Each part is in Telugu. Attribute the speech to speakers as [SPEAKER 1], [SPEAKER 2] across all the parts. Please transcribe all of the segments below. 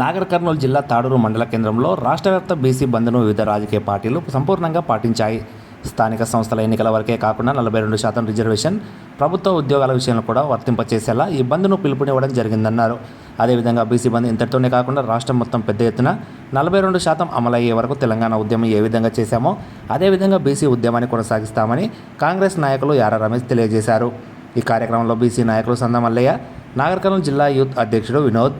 [SPEAKER 1] నాగర్ కర్నూలు జిల్లా తాడూరు మండల కేంద్రంలో రాష్ట్ర వ్యాప్త బీసీ బంద్ను వివిధ రాజకీయ పార్టీలు సంపూర్ణంగా పాటించాయి. స్థానిక సంస్థల ఎన్నికల వరకే కాకుండా నలభై రెండు శాతం రిజర్వేషన్ ప్రభుత్వ ఉద్యోగాల విషయంలో కూడా వర్తింపచేసేలా ఈ బంద్ను పిలుపునివ్వడం జరిగిందన్నారు. అదేవిధంగా బీసీ బంద్ ఇంతటితోనే కాకుండా రాష్ట్రం మొత్తం పెద్ద ఎత్తున నలభై రెండు శాతం అమలయ్యే వరకు తెలంగాణ ఉద్యమం ఏ విధంగా చేశామో అదేవిధంగా బీసీ ఉద్యమాన్ని కొనసాగిస్తామని కాంగ్రెస్ నాయకులు యారా రమేష్ తెలియజేశారు. ఈ కార్యక్రమంలో బీసీ నాయకులు సందమల్లయ్య నాగర్కర్నూలు జిల్లా యూత్ అధ్యక్షుడు వినోద్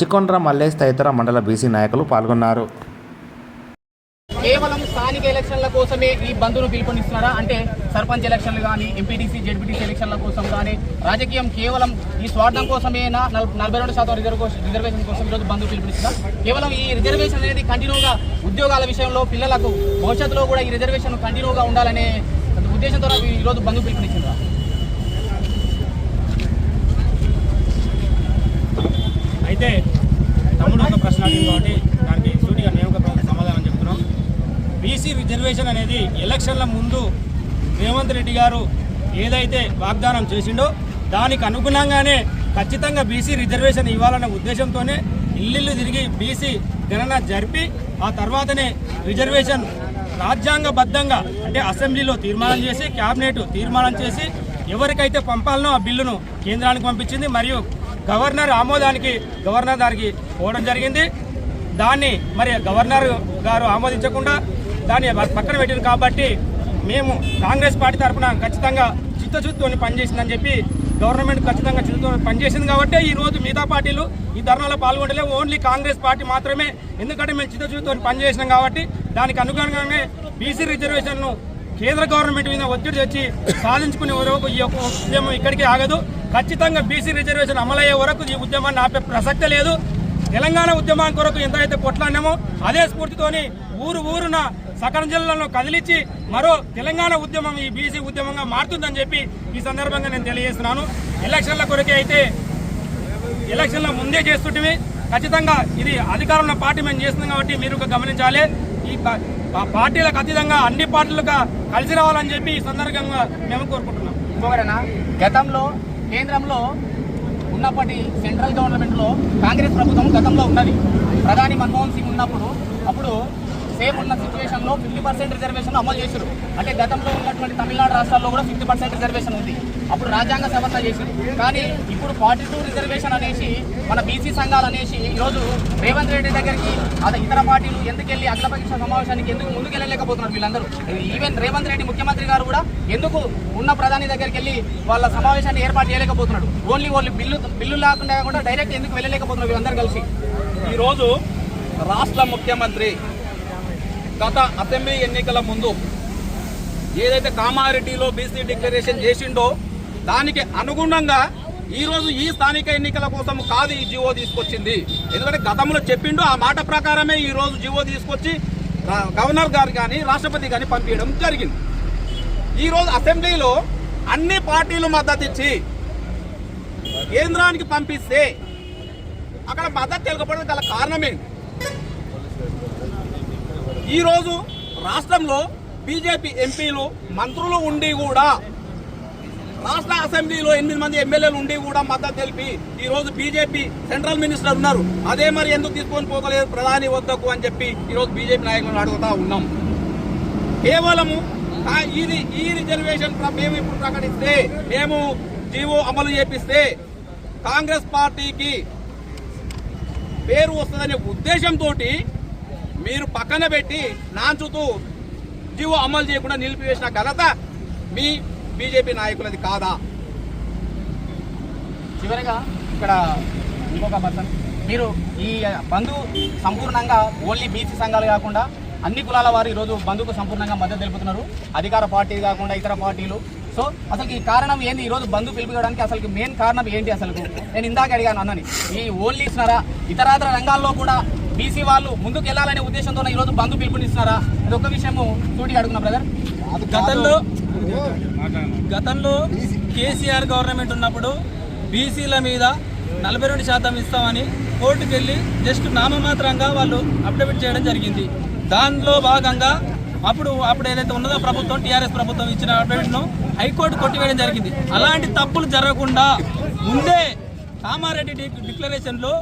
[SPEAKER 1] చిక్కొండ్ర మల్లేష్ తదితర మండల బీసీ నాయకులు పాల్గొన్నారు.
[SPEAKER 2] కేవలం స్థానిక ఎలక్షన్ల కోసమే ఈ బంధును పిలుపునిస్తున్నారా? అంటే సర్పంచ్ ఎలక్షన్లు కానీ ఎంపీటీసీ జెడ్పీటీసీ ఎలక్షన్ల కోసం కానీ రాజకీయం కేవలం ఈ స్వార్థం కోసమేనా? నలభై రెండు శాతం రిజర్వ్ రిజర్వేషన్ కోసం ఈరోజు బంధు పిలుపునిస్తున్నారు? కేవలం ఈ రిజర్వేషన్ అనేది కంటిన్యూగా ఉద్యోగాల విషయంలో పిల్లలకు భవిష్యత్తులో కూడా ఈ రిజర్వేషన్ కంటిన్యూగా ఉండాలనే ఉద్దేశంతో ఈరోజు బంధు పిలుపునిచ్చిందా
[SPEAKER 3] అయితే తమ్ముడు ఒక ప్రశ్న అడిగింది కాబట్టి దానికి సూటిగా నేను ఒక సమాధానం చెప్తున్నాం. బీసీ రిజర్వేషన్ అనేది ఎలక్షన్ల ముందు రేవంత్ రెడ్డి గారు ఏదైతే వాగ్దానం చేసిండో దానికి అనుగుణంగానే ఖచ్చితంగా బీసీ రిజర్వేషన్ ఇవ్వాలనే ఉద్దేశంతోనే ఇల్లు తిరిగి బీసీ గణన జరిపి ఆ తర్వాతనే రిజర్వేషన్ రాజ్యాంగబద్ధంగా అంటే అసెంబ్లీలో తీర్మానం చేసి క్యాబినెట్ తీర్మానం చేసి ఎవరికైతే పంపాలనో ఆ బిల్లును కేంద్రానికి పంపించింది. మరియు గవర్నర్ ఆమోదానికి గవర్నర్ దానికి పోవడం జరిగింది. దాన్ని మరి గవర్నర్ గారు ఆమోదించకుండా దాన్ని పక్కన పెట్టింది కాబట్టి మేము కాంగ్రెస్ పార్టీ తరఫున ఖచ్చితంగా చిత్తశుద్ధితో పనిచేసిందని చెప్పి గవర్నమెంట్ ఖచ్చితంగా చిత్తతో పనిచేసింది కాబట్టి ఈ రోజు మిగతా పార్టీలు ఈ ధర్నాలో పాల్గొనలేవు ఓన్లీ కాంగ్రెస్ పార్టీ మాత్రమే. ఎందుకంటే మేము చిత్తశుద్ధితో పనిచేసినాం కాబట్టి దానికి అనుగుణంగానే బీసీ రిజర్వేషన్ను కేంద్ర గవర్నమెంట్ మీద ఒత్తిడి తెచ్చి సాధించుకునే వరకు ఈ యొక్క ఉద్యమం ఇక్కడికి ఆగదు. ఖచ్చితంగా బీసీ రిజర్వేషన్ అమలయ్యే వరకు ఈ ఉద్యమాన్ని ఆపే ప్రసక్తే లేదు. తెలంగాణ ఉద్యమం కొరకు ఎంతైతే కొట్లాడినామో అదే స్ఫూర్తితోని ఊరు ఊరున సకల జిల్లాలను కదిలించి మరో తెలంగాణ ఉద్యమం ఈ బీసీ ఉద్యమంగా మారుతుందని చెప్పి ఈ సందర్భంగా నేను తెలియజేస్తున్నాను. ఎలక్షన్ల కొరకే అయితే ఎలక్షన్ల ముందే చేస్తుంటే ఖచ్చితంగా ఇది అధికారంలో పార్టీ మేము చేస్తున్నాం కాబట్టి మీరు గమనించాలి. ఈ పార్టీలకు అతీతంగా అన్ని పార్టీలుగా కలిసి రావాలని చెప్పి ఈ సందర్భంగా మేము కోరుకుంటున్నాం.
[SPEAKER 2] ఇంకొకరేనా గతంలో కేంద్రంలో ఉన్నప్పటి సెంట్రల్ గవర్నమెంట్లో కాంగ్రెస్ ప్రభుత్వం గతంలో ఉన్నది. ప్రధాని మన్మోహన్ సింగ్ ఉన్నప్పుడు సేమ్ ఉన్న సిచ్యువేషన్లో ఫిఫ్టీ పర్సెంట్ రిజర్వేషన్ అమలు చేశారు. అంటే గతంలో ఉన్నటువంటి తమిళనాడు రాష్ట్రాల్లో కూడా ఫిఫ్టీ పర్సెంట్ రిజర్వేషన్ ఉంది. అప్పుడు రాజ్యాంగ సవరణ చేశారు. కానీ ఇప్పుడు ఫార్టీ టూ రిజర్వేషన్ అనేసి మన బీసీ సంఘాలు అనేసి ఈరోజు రేవంత్ రెడ్డి దగ్గరికి అదే ఇతర పార్టీలు ఎందుకు వెళ్ళి అఖిలపక్ష సమావేశానికి ఎందుకు ముందుకు వెళ్ళలేకపోతున్నారు వీళ్ళందరూ? ఈవెన్ రేవంత్ రెడ్డి ముఖ్యమంత్రి గారు కూడా ఎందుకు ఉన్న ప్రధాని దగ్గరికి వెళ్ళి వాళ్ళ సమావేశాన్ని ఏర్పాటు చేయలేకపోతున్నాడు? ఓన్లీ ఓన్లీ బిల్లు బిల్లు లేకుండా కూడా డైరెక్ట్ ఎందుకు వెళ్ళలేకపోతున్నారు వీళ్ళందరూ కలిసి?
[SPEAKER 4] ఈరోజు రాష్ట్ర ముఖ్యమంత్రి గత అసెంబ్లీ ఎన్నికల ముందు ఏదైతే కామారెడ్డిలో బీసీ డిక్లరేషన్ చేసిండో దానికి అనుగుణంగా ఈరోజు ఈ స్థానిక ఎన్నికల కోసం కాదు ఈ జీవో తీసుకొచ్చింది. ఎందుకంటే గతంలో చెప్పిండు ఆ మాట ప్రకారమే ఈరోజు జీవో తీసుకొచ్చి గవర్నర్ గారు కానీ రాష్ట్రపతి కానీ పంపించడం జరిగింది. ఈరోజు అసెంబ్లీలో అన్ని పార్టీలు మద్దతు ఇచ్చి కేంద్రానికి పంపిస్తే అక్కడ మద్దతు తెలుపడం గల కారణమేంటి ఈరోజు రాష్ట్రంలో బీజేపీ ఎంపీలు మంత్రులు ఉండి కూడా రాష్ట్ర అసెంబ్లీలో ఎనిమిది మంది ఎమ్మెల్యేలు ఉండి కూడా మద్దతు తెలిపి ఈ రోజు బీజేపీ సెంట్రల్ మినిస్టర్ ఉన్నారు. అదే మరి ఎందుకు తీసుకొని పోగలేదు ప్రధాని వద్దకు అని చెప్పి ఈరోజు బీజేపీ నాయకులను అడుగుతా ఉన్నాం. కేవలము ఆ ఇది ఈ రిజర్వేషన్ మేము ఇప్పుడు ప్రకటిస్తే మేము జీవో అమలు చేపిస్తే కాంగ్రెస్ పార్టీకి పేరు వస్తుందనే ఉద్దేశంతో మీరు పక్కన పెట్టి నాంచుతూ జీవో అమలు చేయకుండా నిలిపివేసిన ఘనత మీ బీజేపీ నాయకులది కాదా?
[SPEAKER 2] చివరిగా ఇక్కడ ఇంకొక పర్సన్. మీరు ఈ బంధు సంపూర్ణంగా ఓన్లీ బీసీ సంఘాలు కాకుండా అన్ని కులాల వారు ఈరోజు బంధుకు సంపూర్ణంగా మద్దతు తెలుపుతున్నారు. అధికార పార్టీ కాకుండా ఇతర పార్టీలు. సో అసలు ఈ కారణం ఏంది? ఈరోజు బంధు పిలుపుకోవడానికి అసలు మెయిన్ కారణం ఏంటి అసలు నేను ఇందాక అడిగాను అన్నని. ఈ ఓన్లీ ఇస్తున్నారా? ఇతరాతర రంగాల్లో కూడా బీసీ వాళ్ళు ముందుకు వెళ్ళాలనే ఉద్దేశంతో ఈ రోజు బంధు పిలుపునిస్తున్నారా? అది ఒక విషయము సూటిగా అడుగున్నా బ్రదర్
[SPEAKER 3] గతంలో గతంలో కేసీఆర్ గవర్నమెంట్ ఉన్నప్పుడు బీసీల మీద నలభై రెండు శాతం ఇస్తామని కోర్టుకు వెళ్ళి జస్ట్ నామమాత్రంగా వాళ్ళు అప్డేట్ చేయడం జరిగింది. దానిలో భాగంగా అప్పుడు అప్పుడు ఏదైతే ఉన్నదో ప్రభుత్వం టీఆర్ఎస్ ప్రభుత్వం ఇచ్చిన అప్డేట్ను హైకోర్టు కొట్టివేయడం జరిగింది. అలాంటి తప్పులు జరగకుండా ముందే కామారెడ్డి డిక్లరేషన్లో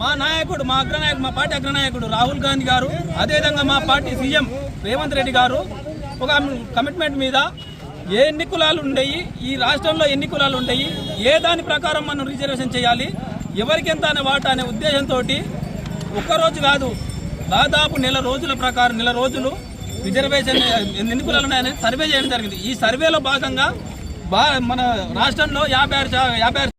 [SPEAKER 5] మా నాయకుడు మా అగ్రనాయకుడు మా పార్టీ అగ్రనాయకుడు రాహుల్ గాంధీ గారు అదేవిధంగా మా పార్టీ సీఎం రేవంత్ రెడ్డి గారు ఒక కమిట్మెంట్ మీద ఏ ఎన్ని కులాలు ఉండయి ఈ రాష్ట్రంలో ఎన్ని కులాలు ఉండయి ఏ దాని ప్రకారం మనం రిజర్వేషన్ చేయాలి ఎవరికి ఎంత అనే వాటా అనే ఉద్దేశంతో ఒక్కరోజు కాదు దాదాపు నెల రోజుల ప్రకారం నెల రోజులు రిజర్వేషన్ ఎన్ని కులాలు ఉన్నాయని సర్వే చేయడం జరిగింది. ఈ సర్వేలో భాగంగా బా మన రాష్ట్రంలో యాభై ఆరు యాభై ఆరు